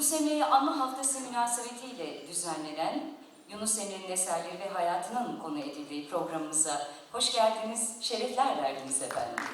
Yunus Emre'yi Anma Haftası münasebetiyle düzenlenen Yunus Emre'nin eserleri ve hayatının konu edildiği programımıza hoş geldiniz, şerefler verdiniz efendim.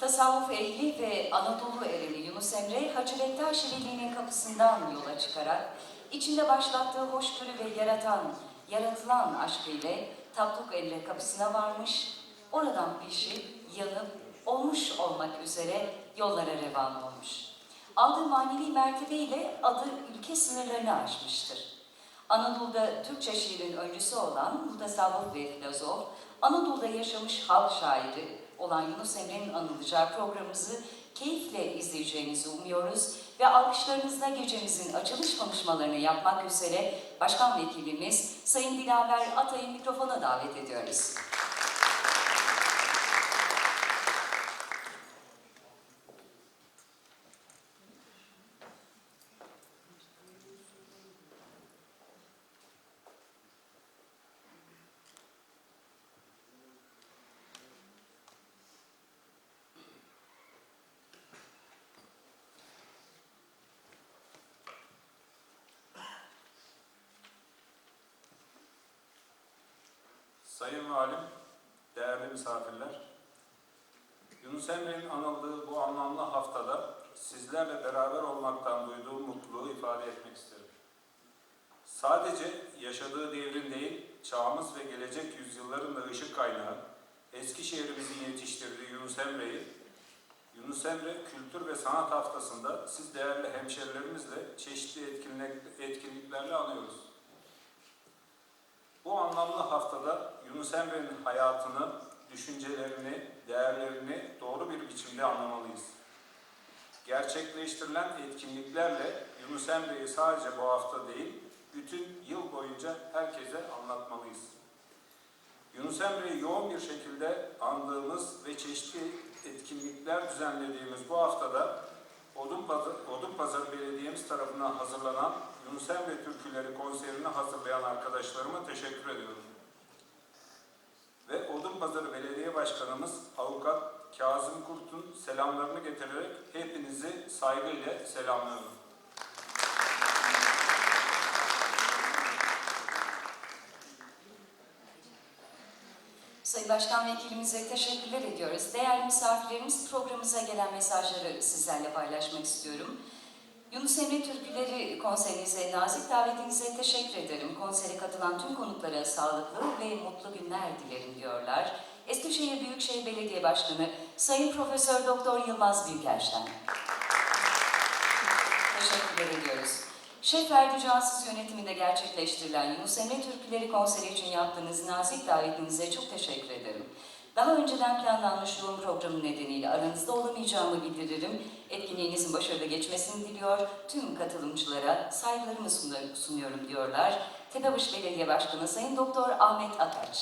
Tasavvuf ehli ve Anadolu ereni Yunus Emre, Hacı Bektaş Veli'nin kapısından yola çıkarak içinde başlattığı hoşgörü ve yaratan, yaratılan aşkı ile Tapduk Emre kapısına varmış, oradan pişip, yanıp, olmuş olmak üzere yollara revan olmuş. Aldığı manevi mertebe ile adı ülke sınırlarını aşmıştır. Anadolu'da Türkçe şiirin öncüsü olan mutasavvuf ve filozof, Anadolu'da yaşamış halk şairi olan Yunus Emre'nin anılacağı programımızı keyifle izleyeceğinizi umuyoruz ve alkışlarınızla gecemizin açılış konuşmalarını yapmak üzere Başkan Vekilimiz Sayın Dilaver Atay'ı mikrofona davet ediyoruz. Sayın Valim, değerli misafirler, Yunus Emre'nin anıldığı bu anlamlı haftada sizlerle beraber olmaktan duyduğum mutluluğu ifade etmek isterim. Sadece yaşadığı devrin değil, çağımız ve gelecek yüzyılların da ışık kaynağı, Eskişehir'imizin yetiştirdiği Yunus Emre'yi, Yunus Emre Kültür ve Sanat Haftası'nda siz değerli hemşerilerimizle çeşitli etkinlik, etkinliklerle anıyoruz. Bu anlamlı haftada Yunus Emre'nin hayatını, düşüncelerini, değerlerini doğru bir biçimde anlamalıyız. Gerçekleştirilen etkinliklerle Yunus Emre'yi sadece bu hafta değil, bütün yıl boyunca herkese anlatmalıyız. Yunus Emre'yi yoğun bir şekilde andığımız ve çeşitli etkinlikler düzenlediğimiz bu haftada Odunpazarı, Odunpazarı Belediye'miz tarafından hazırlanan Yunus Emre Türküleri konserini hazırlayan arkadaşlarıma teşekkür ediyorum. Ve Odunpazarı Belediye Başkanımız Avukat Kazım Kurt'un selamlarını getirerek hepinizi saygıyla selamlıyorum. Sayın Başkan Vekilimize teşekkürler ediyoruz. Değerli misafirlerimiz programımıza gelen mesajları sizlerle paylaşmak istiyorum. Yunus Emre Türküleri konserinize, nazik davetinize teşekkür ederim. Konsere katılan tüm konuklara sağlıklı ve mutlu günler dilerim diyorlar. Eskişehir Büyükşehir Belediye Başkanı Sayın Profesör Doktor Yılmaz Büyükerşen. Teşekkürler ediyoruz. Şef Ferdi Cansız yönetiminde gerçekleştirilen Yunus Emre Türküleri konseri için yaptığınız nazik davetinize çok teşekkür ederim. Daha önceden planlanmış yoğun programın nedeniyle aranızda olamayacağımı bildiririm. Etkinliğinizin başarılı geçmesini diliyor. Tüm katılımcılara saygılarımı sunuyorum diyorlar. Tepebaşı Belediye Başkanı Sayın Doktor Ahmet Ataç.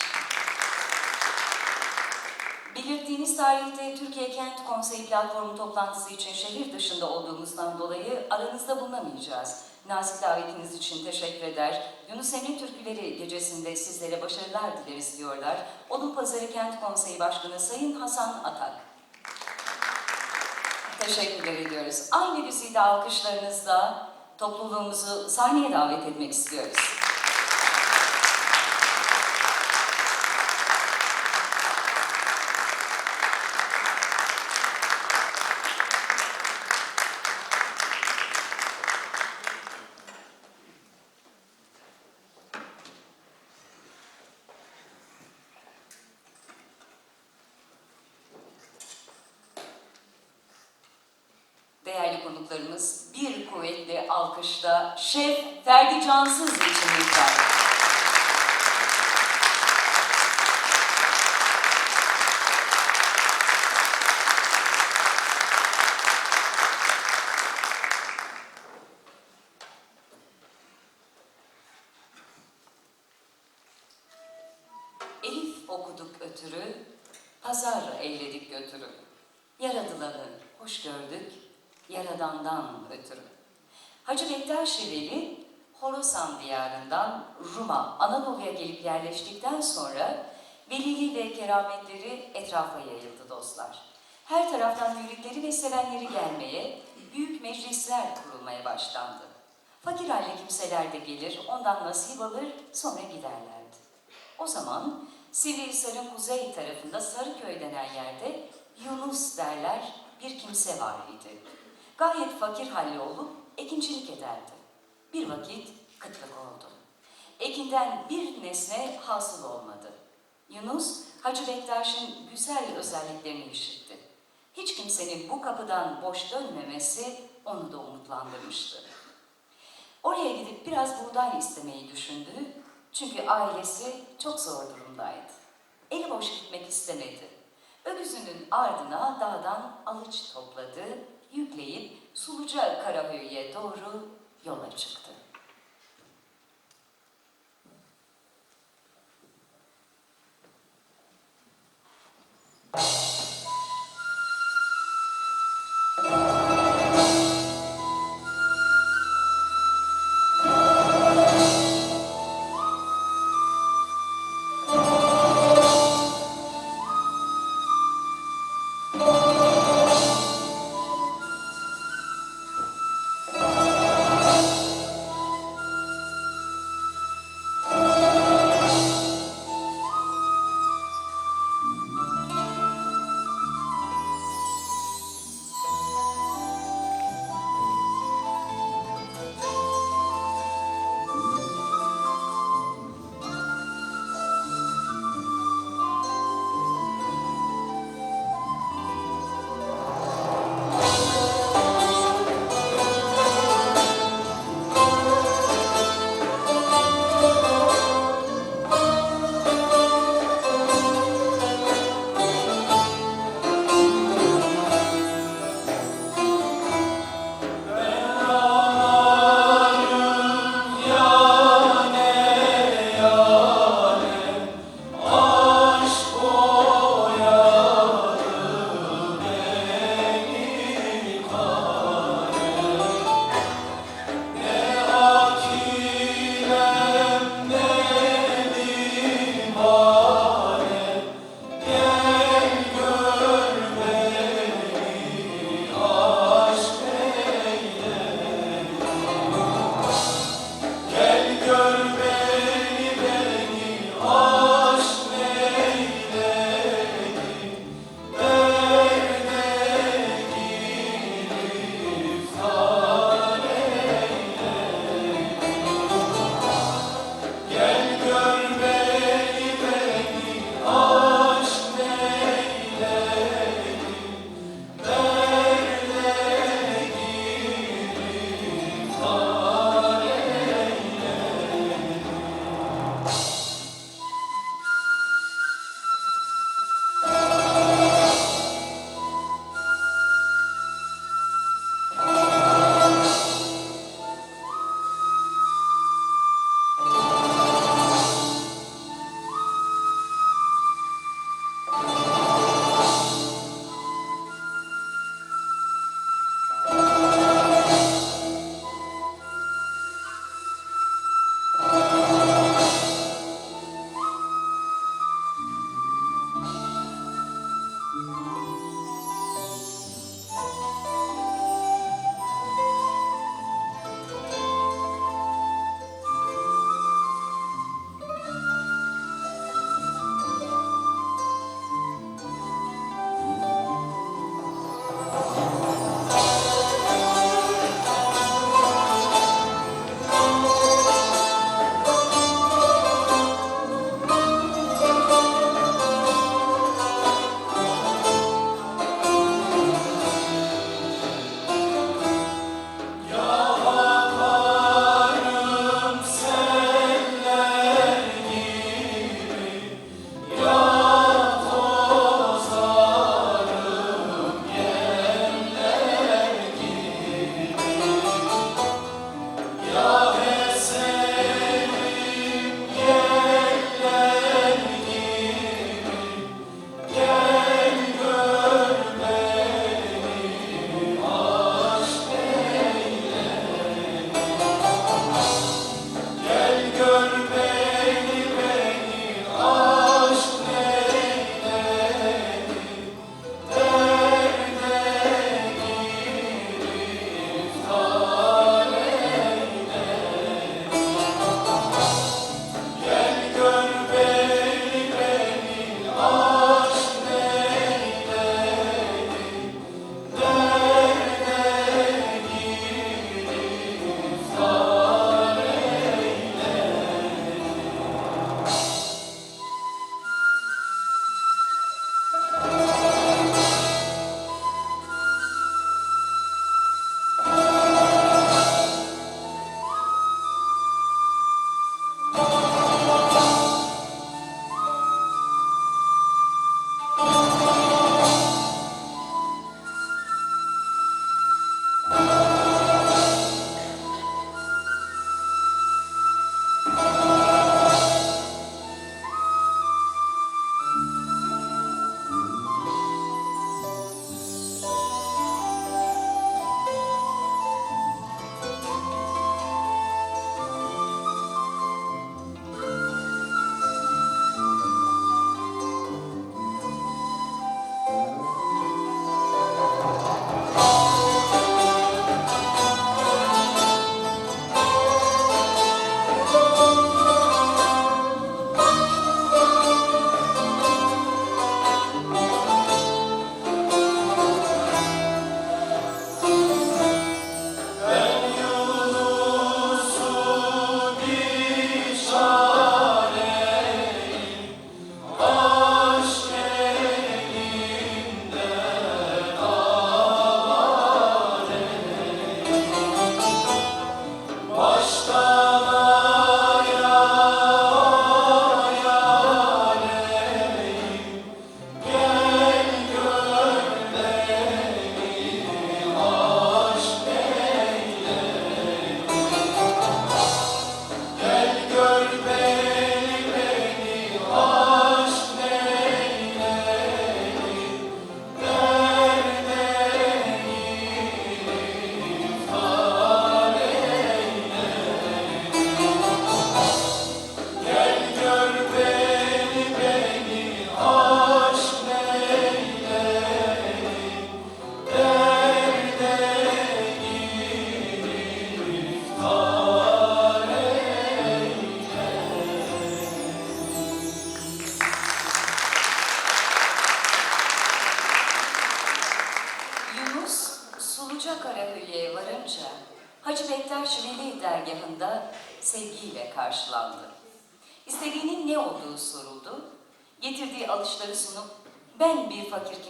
Belirttiğiniz tarihte Türkiye Kent Konseyi Platformu toplantısı için şehir dışında olduğumuzdan dolayı aranızda bulunamayacağız. Nazik davetiniz için teşekkür eder. Yunus Emre Türküleri gecesinde sizlere başarılar dileriz diyorlar. Odunpazarı Kent Konseyi Başkanı Sayın Hasan Atak. Teşekkürler ediyoruz. Aynı güzide alkışlarınızla topluluğumuzu sahneye davet etmek istiyoruz. Değerli konuklarımız bir kuvvetli alkışla Şef Ferdi Cansız için lütfen. Diyarından Rum'a, Anadolu'ya gelip yerleştikten sonra velili ve kerametleri etrafa yayıldı dostlar. Her taraftan müritleri ve sevenleri gelmeye, büyük meclisler kurulmaya başlandı. Fakir halde kimseler de gelir, ondan nasip alır, sonra giderlerdi. O zaman Sivrihisar'ın kuzey tarafında Sarıköy denen yerde Yunus derler bir kimse var idi. Gayet fakir halli olup ekincilik ederdi. Bir vakit kıtlık oldu. Ekinden bir nesne hasıl olmadı. Yunus, Hacı Bektaş'ın güzel özelliklerini işitti. Hiç kimsenin bu kapıdan boş dönmemesi onu da umutlandırmıştı. Oraya gidip biraz buğday istemeyi düşündü. Çünkü ailesi çok zor durumdaydı. Eli boş gitmek istemedi. Öküzünün ardına dağdan alıç topladı, yükleyip Suluca Karahöy'e doğru yola çıktı.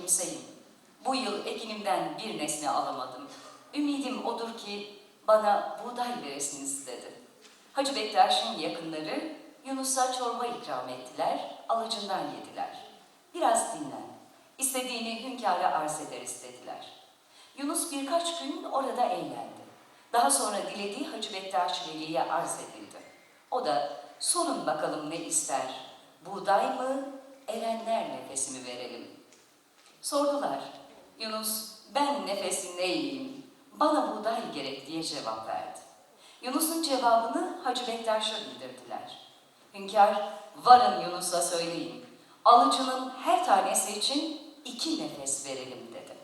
Kimseyim. Bu yıl ekinimden bir nesne alamadım. Ümidim odur ki bana buğday veresiniz dedi. Hacı Bektaş'ın yakınları Yunus'a çorba ikram ettiler, alıcından yediler. Biraz dinlen, istediğini hünkâra arz eder istediler. Yunus birkaç gün orada eğlendi. Daha sonra dilediği Hacı Bektaş Veli'ye arz edildi. O da sorun bakalım ne ister, buğday mı, erenler nefesi mi verelim? Sordular. Yunus, ben nefesin neyim, bana buğday gerek diye cevap verdi. Yunus'un cevabını Hacı Bektaş'a bildirdiler. Hünkâr, varın Yunus'a söyleyin, alıcının her tanesi için iki nefes verelim dedi.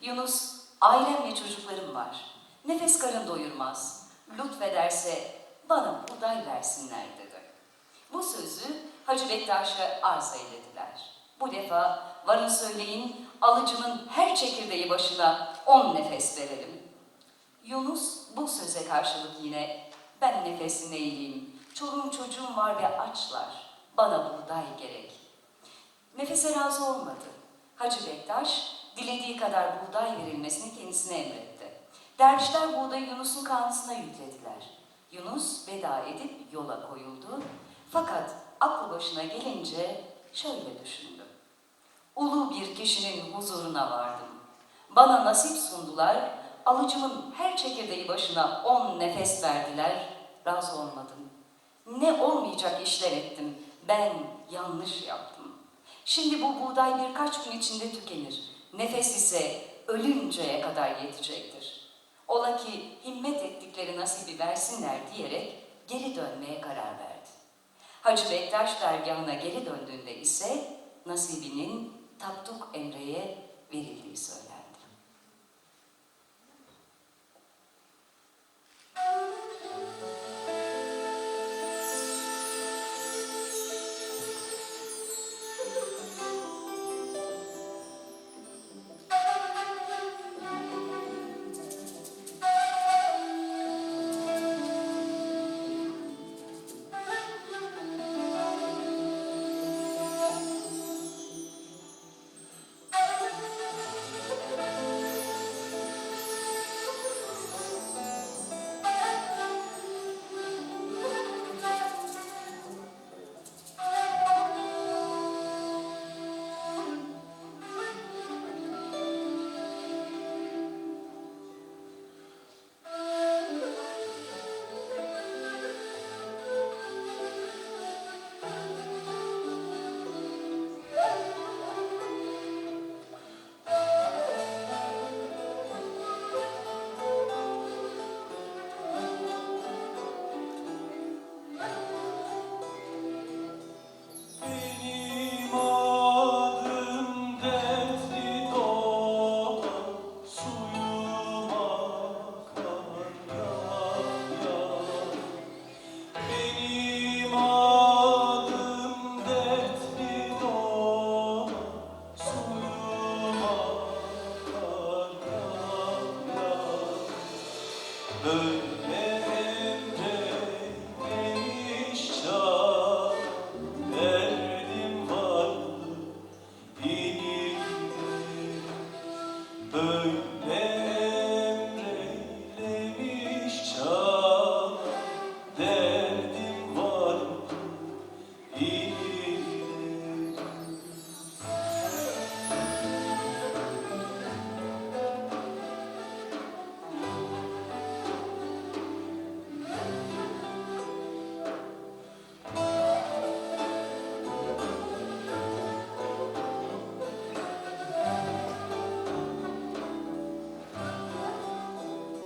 Yunus, ailem ve çocuklarım var. Nefes karın doyurmaz. Lütfederse bana buğday versinler dedi. Bu sözü Hacı Bektaş'a arz eylediler. Bu defa varın söyleyin alıcının her çekirdeği başına on nefes verelim. Yunus bu söze karşılık yine ben nefesin eğileyim, çoluğum çocuğum var ve açlar, bana buğday gerek. Nefese razı olmadı. Hacı Bektaş dilediği kadar buğday verilmesini kendisine emretti. Dervişler buğdayı Yunus'un karnısına yüklediler. Yunus veda edip yola koyuldu. Fakat aklı başına gelince şöyle düşündü. Ulu bir kişinin huzuruna vardım. Bana nasip sundular, alıcımın her çekirdeği başına on nefes verdiler, razı olmadım. Ne olmayacak işler ettim, ben yanlış yaptım. Şimdi bu buğday birkaç gün içinde tükenir, nefes ise ölünceye kadar yetecektir. Ola ki himmet ettikleri nasibi versinler diyerek geri dönmeye karar verdi. Hacı Bektaş dergahına geri döndüğünde ise nasibinin Tapduk Emre'ye verildiği söylendi. mãe